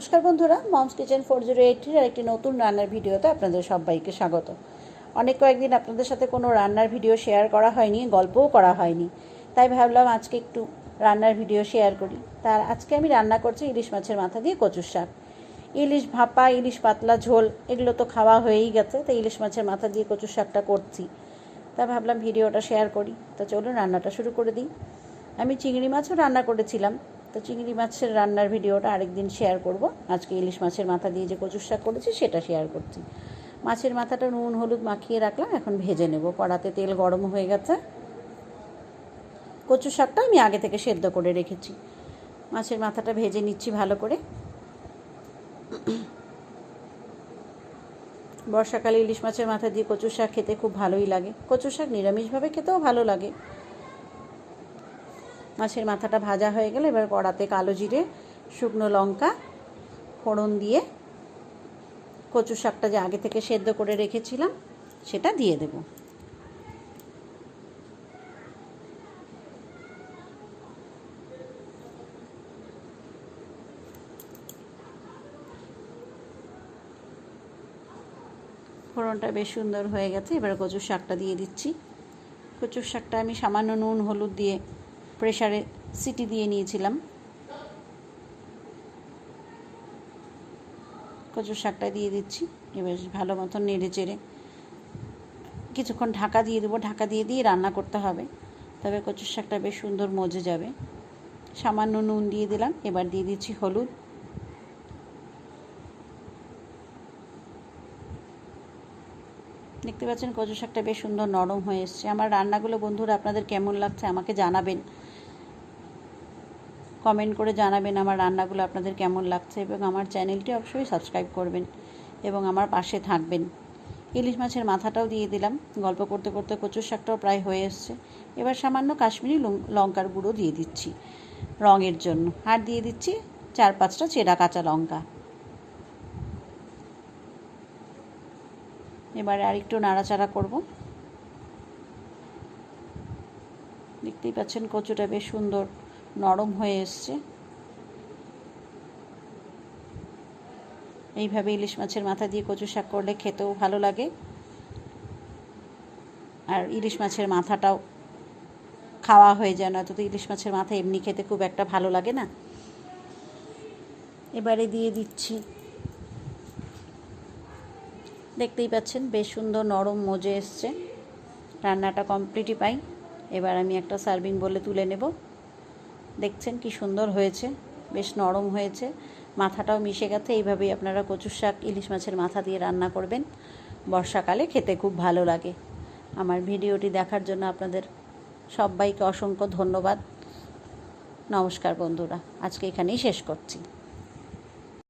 নমস্কার বন্ধুরা moms kitchen four zero এইটির একটি নতুন রান্নার ভিডিওতে আপনাদের সবাইকে স্বাগত। অনেক কয়েকদিন আপনাদের সাথে কোনো রান্নার ভিডিও শেয়ার করা হয়নি, গল্পও করা হয়নি। তাই ভাবলাম আজকে একটু রান্নার ভিডিও শেয়ার করি। তার আজকে আমি রান্না করছি ইলিশ মাছের মাথা দিয়ে কচুর শাক। ইলিশ ভাপা, ইলিশ পাতলা ঝোল, এগুলো তো খাওয়া হয়েই গেছে, তাই ইলিশ মাছের মাথা দিয়ে কচুর শাকটা করছি। তা ভাবলাম ভিডিওটা শেয়ার করি। তো চলুন রান্নাটা শুরু করে দিই। আমি চিংড়ি মাছও রান্না করেছিলাম। তো চিংড়ি মাছের রান্নার ভিডিওটা আরেকদিন শেয়ার করব। আজকে ইলিশ মাছের মাথা দিয়ে যে কচুর শাক করেছি, সেটা শেয়ার করছি। মাছের মাথাটা নুন, হলুদ মাখিয়ে রাখলাম, এখন ভেজে নেব। কড়াতে তেল গরম হয়ে গেছে। কচু শাকটা আমি আগে থেকে সেদ্ধ করে রেখেছি। মাছের মাথাটা ভেজে নিচ্ছি ভালো করে। বর্ষাকালে ইলিশ মাছের মাথা দিয়ে কচু শাক খেতে খুব ভালোই লাগে। কচু শাক নিরামিষভাবে খেতেও ভালো লাগে। মাছের মাথাটা ভাজা হয়ে গেলে এবার কড়াতে কালো জিরে, শুকনো লঙ্কা, ফোড়ন দিয়ে কচু শাকটা যে আগে থেকে সেদ্ধ করে রেখেছিলাম, সেটা দিয়ে দেব। ফোড়নটা বেশ সুন্দর হয়ে গেছে, এবার কচুর শাকটা দিয়ে দিচ্ছি। কচুর শাকটা আমি সামান্য নুন, হলুদ দিয়ে প্রেশারে সিটি দিয়ে নিয়েছিলাম। কচুর শাকটা দিয়ে দিচ্ছি। এবার ভালো মতন নেড়ে চেড়ে কিছুক্ষণ ঢাকা দিয়ে দেবো। ঢাকা দিয়ে দিয়ে রান্না করতে হবে। তবে কচুর শাকটা বেশ সুন্দর মজে যাবে। সামান্য নুন দিয়ে দিলাম। এবার দিয়ে দিচ্ছি হলুদ। দেখতে পাচ্ছেন কচু শাকটা বেশ সুন্দর নরম হয়ে এসছে। আমার রান্নাগুলো বন্ধুরা আপনাদের কেমন লাগছে আমাকে জানাবেন। কমেন্ট করে জানাবেন আমার রান্নাগুলো আপনাদের কেমন লাগছে এবং আমার চ্যানেলটি অবশ্যই সাবস্ক্রাইব করবেন এবং আমার পাশে থাকবেন। ইলিশ মাছের মাথাটাও দিয়ে দিলাম। গল্প করতে করতে কচুর শাকটাও প্রায় হয়ে এসছে। এবার সামান্য কাশ্মীরি লঙ্কার গুঁড়ো দিয়ে দিচ্ছি রঙের জন্য। আর দিয়ে দিচ্ছি চার পাঁচটা চেরা কাঁচা লঙ্কা। এবারে আর একটু নাড়াচাড়া করব। দেখতেই পাচ্ছেন কচুটা বেশ সুন্দর। নরম হয়ে এসছে। এইভাবে ইলিশ মাছের মাথা দিয়ে কচু শাক করলে খেতেও ভালো লাগে। আর ইলিশ মাছের মাথাটাও খাওয়া হয়ে যায় না তো ইলিশ মাছের মাথা এমনি খেতে খুব একটা ভালো লাগে না। এবারে দিয়ে দিচ্ছি। দেখতেই পাচ্ছেন, বেশ সুন্দর নরম মজে এসছে। রান্নাটা কমপ্লিটই পাই। এবার আমি একটা সার্ভিং বলে তুলে নেব। দেখছেন কি সুন্দর হয়েছে, বেশ নরম হয়েছে, মাথাটাও মিশে গেছে, এইভাবেই আপনারা কচুর শাক, ইলিশ মাছের মাথা দিয়ে রান্না করবেন। বর্ষাকালে খেতে খুব ভালো লাগে। আমার ভিডিওটি দেখার জন্য আপনাদের সবাইকে অসংখ্য ধন্যবাদ। নমস্কার বন্ধুরা, আজকে এখানেই শেষ করছি।